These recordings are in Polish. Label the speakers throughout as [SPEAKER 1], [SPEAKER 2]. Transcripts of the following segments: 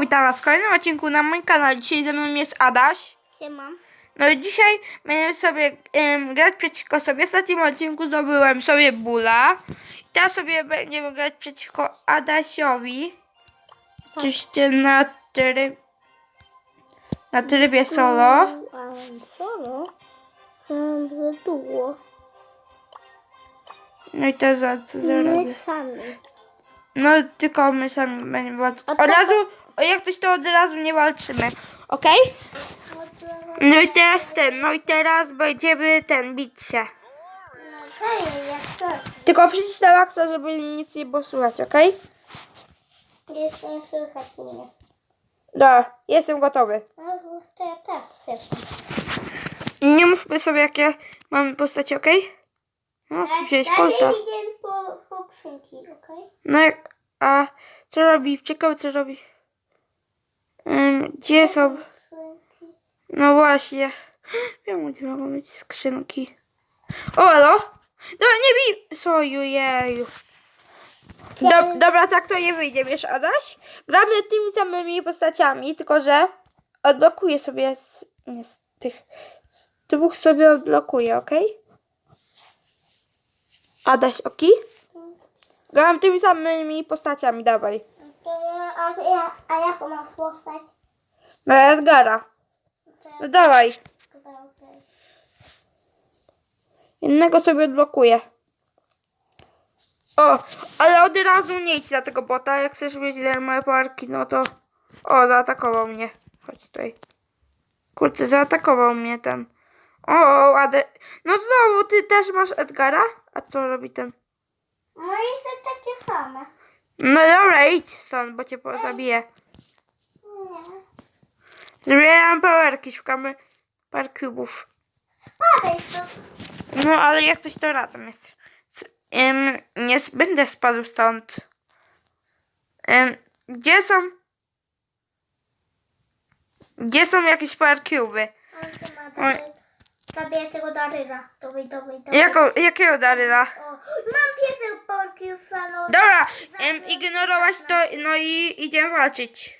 [SPEAKER 1] Witam Was w kolejnym odcinku na moim kanale. Dzisiaj ze mną jest Adaś.
[SPEAKER 2] Siema.
[SPEAKER 1] No i dzisiaj będziemy sobie em, grać przeciwko sobie. W ostatnim odcinku zdobyłem sobie Bula. I teraz sobie będziemy grać przeciwko Adasiowi. Oczywiście na tryb, na trybie solo.
[SPEAKER 2] Solo? Um, duo.
[SPEAKER 1] No i teraz za co zrobię? No tylko my sami będziemy walczyć. Od razu, o jak coś to od razu nie walczymy. Okej? No i teraz ten, no i teraz będziemy ten bić się. Tylko przycisk na maksa, żeby nic nie było słychać, okej?
[SPEAKER 2] Jest nie słychać mnie.
[SPEAKER 1] Dobra, jestem gotowy.
[SPEAKER 2] No to ja też jestem.
[SPEAKER 1] Nie mówmy sobie, jakie mamy postacie, okej? No, tu wziąłeś kolta.
[SPEAKER 2] po, po pszynki, okej?
[SPEAKER 1] No jak, a co robi? Ciekawe, co robi. Ym, gdzie są? No właśnie. Wiem, gdzie mogą być skrzynki. O, elo? Dobra, nie bij! Soju, jeju. Do, dobra, tak to nie wyjdzie, wiesz, Adaś? Gramy tymi samymi postaciami, tylko że odblokuję sobie z, nie, z tych z dwóch sobie odblokuję, okej? Adaś, oki? Gram tymi samymi postaciami, dawaj.
[SPEAKER 2] A, ja, a jaką masz postać?
[SPEAKER 1] Na Edgara.
[SPEAKER 2] To
[SPEAKER 1] No dawaj.
[SPEAKER 2] Dobra, okej.
[SPEAKER 1] Innego sobie odblokuję. O, ale od razu nie idź na tego bota. Jak chcesz mieć moje parki, no to... O, zaatakował mnie. Chodź tutaj. Kurczę, zaatakował mnie ten. O, Ade... No znowu, ty też masz Edgara? A co robi ten?
[SPEAKER 2] No i są takie same.
[SPEAKER 1] No dobra, idź stąd, bo cię zabiję.
[SPEAKER 2] Nie.
[SPEAKER 1] Zbieram powerki, szukamy par kubów.
[SPEAKER 2] Spadaj to.
[SPEAKER 1] No, ale jak coś to razem jest. Ym, nie będę spadł stąd. Ym, gdzie są... Gdzie są jakieś power cube?
[SPEAKER 2] On to ma dalej. Zabiję tego Daryla. Dawaj, dawaj, dawaj.
[SPEAKER 1] Jako, jakiego Daryla?
[SPEAKER 2] O, mam piesek Parkinsona. no.
[SPEAKER 1] Dobra, ym, ignorować to, no i idziemy walczyć.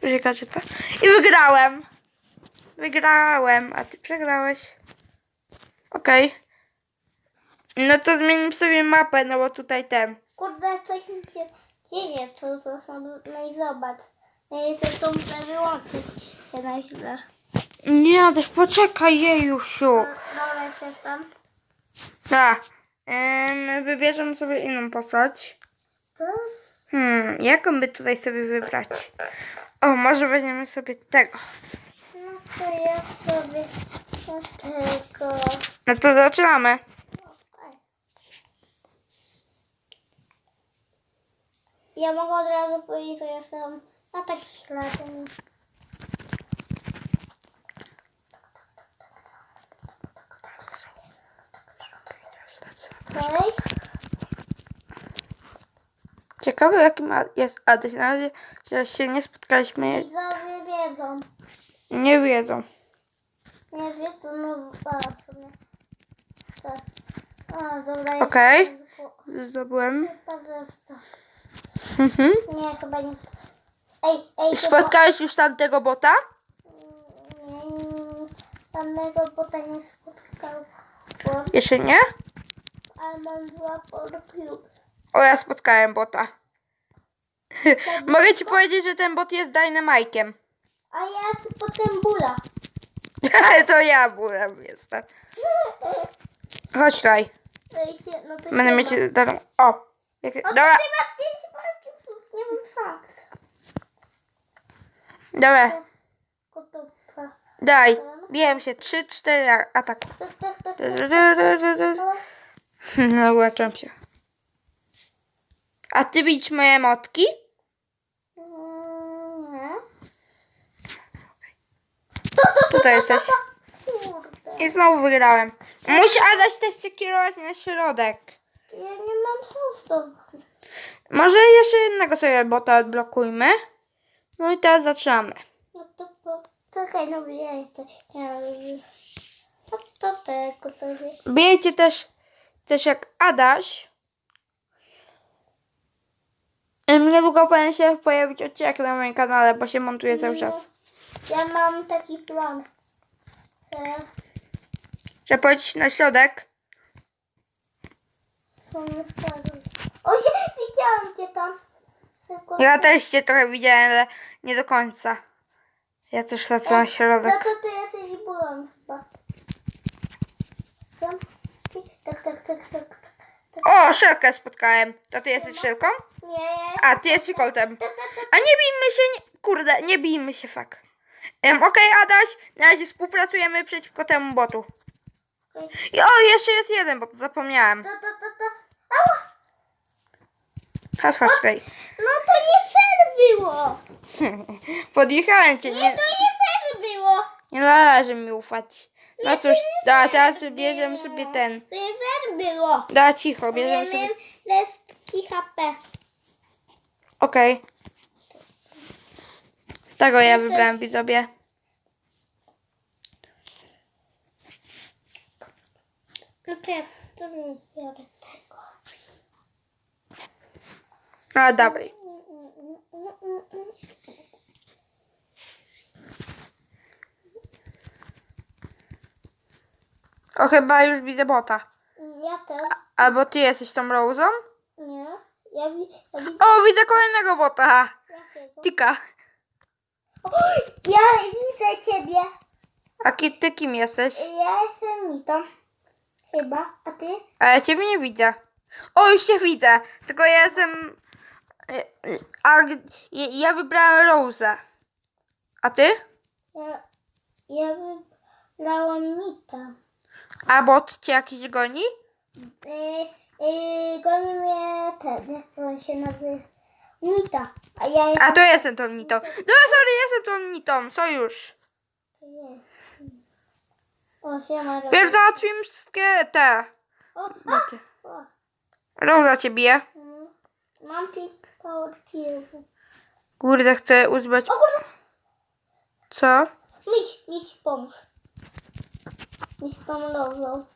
[SPEAKER 1] Czekaj, czekaj. I wygrałem. Wygrałem, a ty przegrałeś. Okej. No to zmienimy sobie mapę, no bo tutaj ten.
[SPEAKER 2] Kurde, coś mi się dzieje, co to są, no i zobacz. Ja chcę tą wyłączyć się na źle.
[SPEAKER 1] Nie, też poczekaj, jejusiu.
[SPEAKER 2] Dobra, się tam.
[SPEAKER 1] Tak. Ym, wybierzemy sobie inną postać.
[SPEAKER 2] To?
[SPEAKER 1] Hmm, jaką by tutaj sobie wybrać? O, może weźmiemy sobie tego.
[SPEAKER 2] No to ja sobie tego...
[SPEAKER 1] No to zaczynamy.
[SPEAKER 2] Ja mogę od razu powiedzieć, że jestem na tak śladem. Okej.
[SPEAKER 1] Ciekawe jakim a- jest adres. Na razie że się nie spotkaliśmy.
[SPEAKER 2] Widzowie wiedzą.
[SPEAKER 1] Nie wiedzą.
[SPEAKER 2] Nie wiedzą, no a, w sumie. Tak. A, dobra. jest
[SPEAKER 1] Okej.
[SPEAKER 2] to-
[SPEAKER 1] Zdobyłem.
[SPEAKER 2] Chyba, że to.
[SPEAKER 1] Mhm.
[SPEAKER 2] Nie, chyba nie. Ej, ej,
[SPEAKER 1] Spotkałeś już tamtego bota?
[SPEAKER 2] Nie, tamtego bota nie spotkałam.
[SPEAKER 1] Jeszcze nie?
[SPEAKER 2] Ale mam dwa porcube.
[SPEAKER 1] O, ja spotkałem bota. Mogę ci powiedzieć, że ten bot jest Dynamike'iem.
[SPEAKER 2] A ja potem bula.
[SPEAKER 1] Ale to ja byłem, jestem. Chodź tutaj.
[SPEAKER 2] Ej, się, no to
[SPEAKER 1] Będę
[SPEAKER 2] się
[SPEAKER 1] mieć... O!
[SPEAKER 2] No to
[SPEAKER 1] Dobra,
[SPEAKER 2] ty masz pięć nie wiem sam.
[SPEAKER 1] Dobra. Daj. Biłem się. 3, 4 atak. No, uleczyłem się. A ty widzisz moje motki? Tutaj jesteś. I znowu wygrałem. Musi Adaś też się kierować na środek.
[SPEAKER 2] Ja nie mam sensu.
[SPEAKER 1] Może jeszcze jednego sobie bota odblokujmy. No i teraz zaczynamy.
[SPEAKER 2] No to po... Czekaj, no ja jesteś. Ja No to tego sobie.
[SPEAKER 1] Bijecie też, też jak Adaś. niedługo powinien się pojawić odcinek na moim kanale, bo się montuje cały czas.
[SPEAKER 2] Ja mam taki plan. Że
[SPEAKER 1] Że pójść na środek.
[SPEAKER 2] O, widziałam cię tam.
[SPEAKER 1] Ja też cię trochę widziałem, ale nie do końca. Ja też lecę na środek.
[SPEAKER 2] to ty jesteś. Tam? Tak, tak, tak, tak, tak. tak.
[SPEAKER 1] O, szelkę spotkałem. To ty jesteś szelką?
[SPEAKER 2] Nie.
[SPEAKER 1] A, ty jesteś koltem.
[SPEAKER 2] Tak, tak, tak.
[SPEAKER 1] A nie bijmy się, nie... kurde, nie bijmy się, fuck. Um, Okej, Adaś, na razie współpracujemy przeciwko temu botu. I o, jeszcze jest jeden bot, zapomniałem.
[SPEAKER 2] To, to, to, to. Ała!
[SPEAKER 1] Chodź, chodź tutaj.
[SPEAKER 2] No to nie fair było.
[SPEAKER 1] Podjechałem cię,
[SPEAKER 2] Nie,
[SPEAKER 1] nie,
[SPEAKER 2] to nie fair było.
[SPEAKER 1] nie należy mi ufać. No cóż, da, teraz bierzemy sobie ten.
[SPEAKER 2] To nie fair było.
[SPEAKER 1] Da, cicho, bierzemy
[SPEAKER 2] Ja
[SPEAKER 1] sobie...
[SPEAKER 2] miałem resztki HP.
[SPEAKER 1] Okej. Tego ja wybrałem, widzowie.
[SPEAKER 2] Okej, to bym biorę tego.
[SPEAKER 1] A, dawaj. O, chyba już widzę bota.
[SPEAKER 2] Ja też.
[SPEAKER 1] Albo ty jesteś tą Rose'ą?
[SPEAKER 2] Nie. Ja, wi- ja widzę
[SPEAKER 1] O, widzę kolejnego bota.
[SPEAKER 2] jakiego.
[SPEAKER 1] Tika.
[SPEAKER 2] Oj, Ja widzę ciebie.
[SPEAKER 1] A ki, ty kim jesteś?
[SPEAKER 2] Ja jestem Mitą. Chyba. A ty?
[SPEAKER 1] A ja ciebie nie widzę. O, już cię widzę. Tylko ja jestem... e, e, ja- wybrałem Rose'a. A ty?
[SPEAKER 2] Ja, ja wybrałam Mita.
[SPEAKER 1] A bot cię jakiś goni?
[SPEAKER 2] Yy, yy, goni mnie ten, on się nazywa? Nita. A ja jestem...
[SPEAKER 1] A to jestem tą Nitą. Dobra, sorry, jestem tą Nitą. Sojusz. Pierw załatwimy wszystkie te
[SPEAKER 2] O,
[SPEAKER 1] boty. Rosa cię bije.
[SPEAKER 2] Mm. Mam kill.
[SPEAKER 1] Kurde, chcę uzbać...
[SPEAKER 2] O kurde!
[SPEAKER 1] Co?
[SPEAKER 2] Miś, miś pomóż. Miś tą lozą.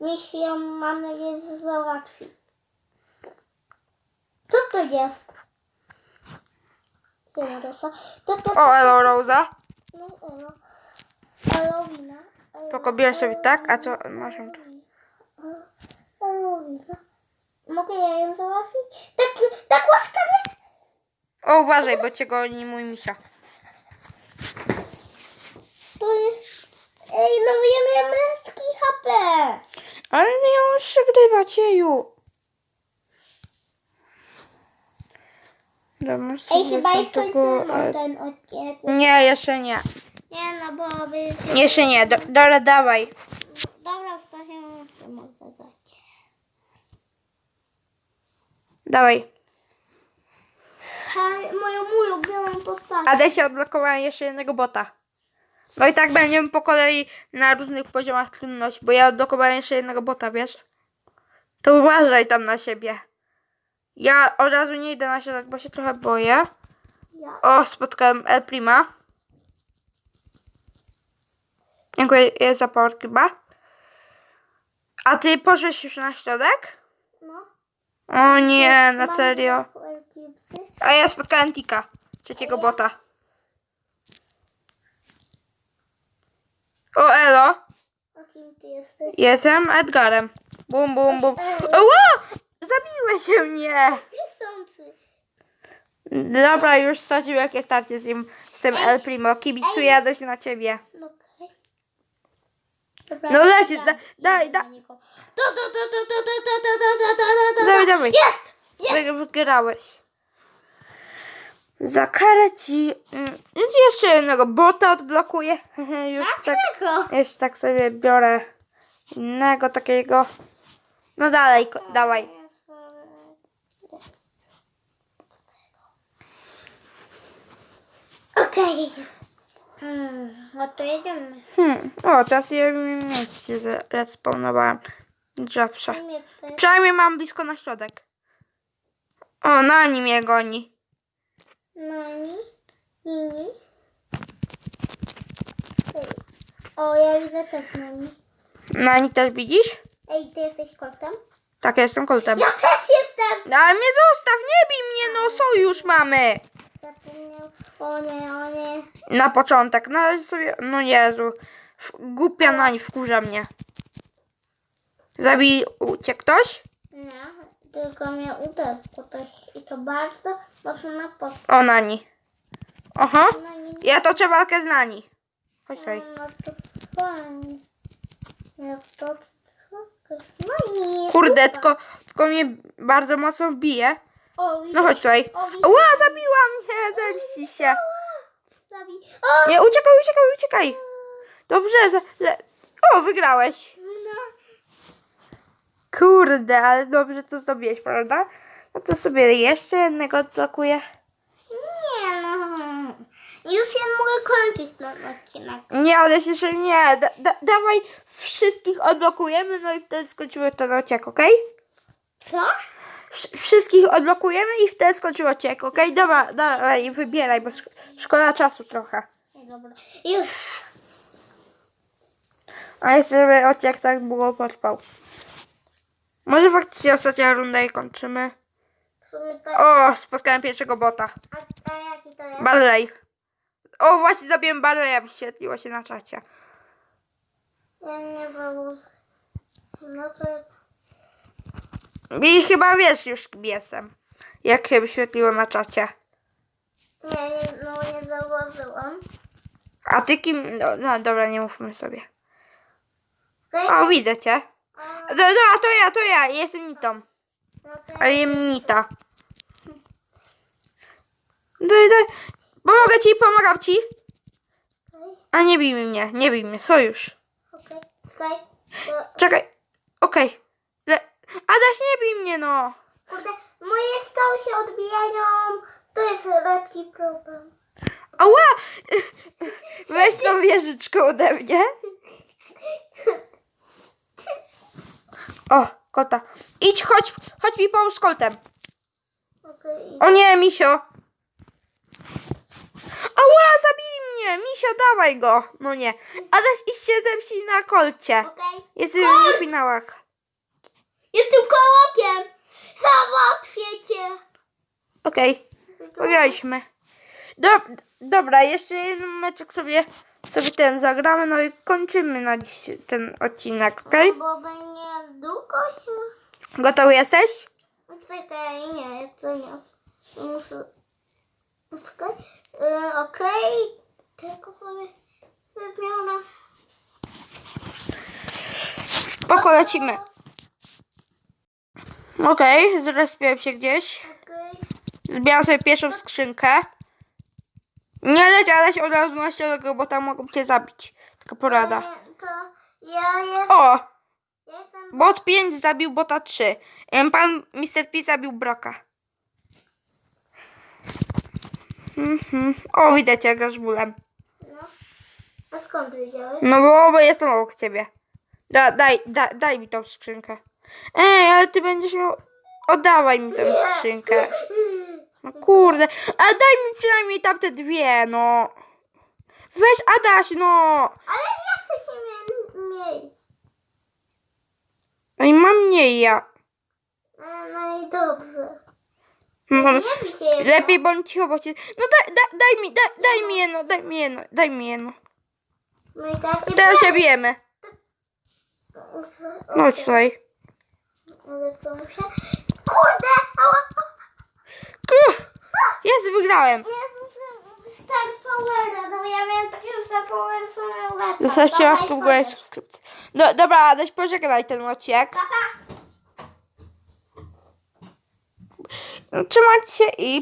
[SPEAKER 2] Miś ją mam nadzieję załatwi. Co to jest? Siema Rosa. To, to, to,
[SPEAKER 1] O, elo Rosa.
[SPEAKER 2] No, elo. Elowina. Elo-
[SPEAKER 1] Spoko, bierz sobie tak, a co masz ją tu?
[SPEAKER 2] Elowina. Mogę ja ją załatwić? Tak, tak łaskawie?
[SPEAKER 1] O, uważaj, bo cię goni mój misia.
[SPEAKER 2] To jest... Ej, no ja miałem resztki HP.
[SPEAKER 1] Ale nie już przegrywać, jeju. Dobra,
[SPEAKER 2] Ej, chyba jest
[SPEAKER 1] tylko,
[SPEAKER 2] końcem
[SPEAKER 1] e,
[SPEAKER 2] ten odcinek.
[SPEAKER 1] Nie, jeszcze nie.
[SPEAKER 2] Nie, no bo.
[SPEAKER 1] Jeszcze nie. Do, dobra, dawaj.
[SPEAKER 2] Dobra, Stasia, to mogę dać.
[SPEAKER 1] Dawaj.
[SPEAKER 2] Hej, moją ulubioną postać.
[SPEAKER 1] Ade się odblokowałem jeszcze jednego bota. No i tak będziemy po kolei na różnych poziomach trudności, bo ja odblokowałem jeszcze jednego bota, wiesz? To uważaj tam na siebie. Ja od razu nie idę na środek, bo się trochę boję.
[SPEAKER 2] Ja.
[SPEAKER 1] O, spotkałem El Prima. Dziękuję za power chyba. A ty poszłeś już na środek? O nie, na serio. A ja spotkałem Tika, trzeciego bota. O, elo.
[SPEAKER 2] A kim ty jesteś?
[SPEAKER 1] Jestem Edgarem. Bum, bum, bum. Ła! Zabiłeś się mnie! Dobra, już stracił jakie starcie z nim, z tym El Primo. Kibicuję, jadę się na ciebie.
[SPEAKER 2] No. Dobra,
[SPEAKER 1] No
[SPEAKER 2] ja-
[SPEAKER 1] da- daj,
[SPEAKER 2] ja
[SPEAKER 1] da-
[SPEAKER 2] na niego. To, to, to, to, to, to, to, to, to, to, to, to.
[SPEAKER 1] Dawaj, dawaj.
[SPEAKER 2] Jest! Jest!
[SPEAKER 1] Wy- Wygrałeś. Za karę ci... mm, Jeszcze jednego bota odblokuję. Już tak,
[SPEAKER 2] Dlaczego?
[SPEAKER 1] już tak sobie biorę innego takiego. No dalej, ko- dawaj.
[SPEAKER 2] Okej. Hmm, no to jedziemy.
[SPEAKER 1] Hmm. O, teraz ja miejscu się.
[SPEAKER 2] Kim jesteś?
[SPEAKER 1] Przynajmniej mam blisko na środek. O, na nim mnie goni.
[SPEAKER 2] Nani? Nini? Ej. O, ja widzę też Nani.
[SPEAKER 1] Na nim też widzisz?
[SPEAKER 2] Ej, ty jesteś koltem?
[SPEAKER 1] Tak, ja jestem koltem.
[SPEAKER 2] Ja też jestem!
[SPEAKER 1] Ale mnie zostaw, nie bij mnie, no! już mamy.
[SPEAKER 2] Zapomniał. O nie, o nie.
[SPEAKER 1] Na początek. Na razie sobie. No Jezu. Głupia nań wkurza mnie. Zabij uciekł ktoś?
[SPEAKER 2] Nie, tylko mnie uderzył ktoś i to bardzo mocno na pot.
[SPEAKER 1] O nani. Oho.
[SPEAKER 2] No nie,
[SPEAKER 1] Ja toczę walkę z nani. Chodź tutaj.
[SPEAKER 2] no to fajnie. Jak to, to, to no nie.
[SPEAKER 1] Kurde, tylko, tylko mnie bardzo mocno bije. No chodź tutaj. Ła, zabiła mnie, zemści się. Nie, uciekaj, uciekaj, uciekaj. Dobrze, za, le... O, wygrałeś.
[SPEAKER 2] No.
[SPEAKER 1] Kurde, ale dobrze to zrobiłeś, prawda? No to sobie jeszcze jednego odblokuję.
[SPEAKER 2] Nie no. Już ja mogę kończyć ten odcinek.
[SPEAKER 1] Nie, ale jeszcze nie. Da, da, dawaj, wszystkich odblokujemy, no i wtedy skończymy ten odcinek, okej?
[SPEAKER 2] Co?
[SPEAKER 1] Wsz- Wszystkich odblokujemy i wtedy skończymy odcinek, okej? Dobra, dawaj, wybieraj, bo szk- szkoda czasu trochę.
[SPEAKER 2] Dobra. Już.
[SPEAKER 1] A jeszcze żeby odcinek tak było potrwał. Może faktycznie ostatnia runda i kończymy.
[SPEAKER 2] To...
[SPEAKER 1] O, spotkałem pierwszego bota.
[SPEAKER 2] A, a jaki to jest?
[SPEAKER 1] Barley. O, właśnie zabiłem Barleya, wyświetliło się na czacie.
[SPEAKER 2] Ja nie wiem. No to jest...
[SPEAKER 1] I chyba wiesz już kim jestem. Jak się wyświetliło na czacie.
[SPEAKER 2] Nie, nie, no nie zauważyłam.
[SPEAKER 1] A ty kim? No, no dobra, nie mówmy sobie.
[SPEAKER 2] Ej,
[SPEAKER 1] O, widzę cię.
[SPEAKER 2] a,
[SPEAKER 1] No, no, to ja, to ja, jestem Nitą.
[SPEAKER 2] no
[SPEAKER 1] Ale jem Nita. Daj, daj. Pomogę ci, pomagam ci. A nie bij mnie, nie bij mnie, sojusz.
[SPEAKER 2] okej. Czekaj. To-
[SPEAKER 1] Czekaj, okej. Le- Adaś, nie bij mnie, no.
[SPEAKER 2] Kurde, moje stoły się odbijają. To jest lekki problem.
[SPEAKER 1] Ała! Weź tą wieżyczkę ode mnie. O, kota. Idź, chodź, chodź mi pomóż z koltem.
[SPEAKER 2] Okej.
[SPEAKER 1] O nie, misio. Ała, zabili mnie. Misio, dawaj go. No nie. Adaś, idź się zemścić na kolcie.
[SPEAKER 2] Okej.
[SPEAKER 1] W finałach.
[SPEAKER 2] Jestem kołokiem. Załatwię cię.
[SPEAKER 1] Okej, wygraliśmy. Do, dobra, jeszcze jeden meczek sobie, sobie ten zagramy, no i kończymy na dziś ten odcinek, okej?
[SPEAKER 2] Bo będzie długo się...
[SPEAKER 1] Gotowy jesteś?
[SPEAKER 2] Czekaj, nie, to nie. Muszę... Czekaj. Yy, Okej. Tylko sobie wybiorę.
[SPEAKER 1] Spoko, lecimy. Okej, zrespiłem się gdzieś. Zbieram sobie pierwszą skrzynkę. Nie leć, ale się od razu na środek, bo tam mogą cię zabić. Taka porada. O! Bot 5 zabił bota 3. Em, Pan Mr. P zabił broka. Mhm. O, widać jak grasz bólem.
[SPEAKER 2] No. A skąd wiedziałeś?
[SPEAKER 1] No bo, bo jestem obok ciebie. Da, daj, da, daj mi tą skrzynkę. Ej, ale ty będziesz miał... Oddawaj mi tę skrzynkę. No kurde. Ale daj mi przynajmniej tamte dwie, no. Weź Adaś, no.
[SPEAKER 2] Ale ja chcę się mieć.
[SPEAKER 1] No i mam mniej ja.
[SPEAKER 2] No i dobrze.
[SPEAKER 1] Mam,
[SPEAKER 2] Nie bij się jeszcze.
[SPEAKER 1] lepiej bądź cicho, bo cię... No daj, daj, daj mi, daj, daj mi jedno, daj mi jedno, daj mi jedno.
[SPEAKER 2] No i teraz się
[SPEAKER 1] Teraz się bijemy. No tutaj.
[SPEAKER 2] Co muszę... Kurde! Ała!
[SPEAKER 1] Jest, wygrałem.
[SPEAKER 2] Star Powera, no ja miałem takiego Star Powera, co miał rację.
[SPEAKER 1] Zostawcie łapkę w górę i subskrypcję. No, dobra, Adaś, pożegnaj ten odcinek.
[SPEAKER 2] Pa, pa.
[SPEAKER 1] Trzymajcie się i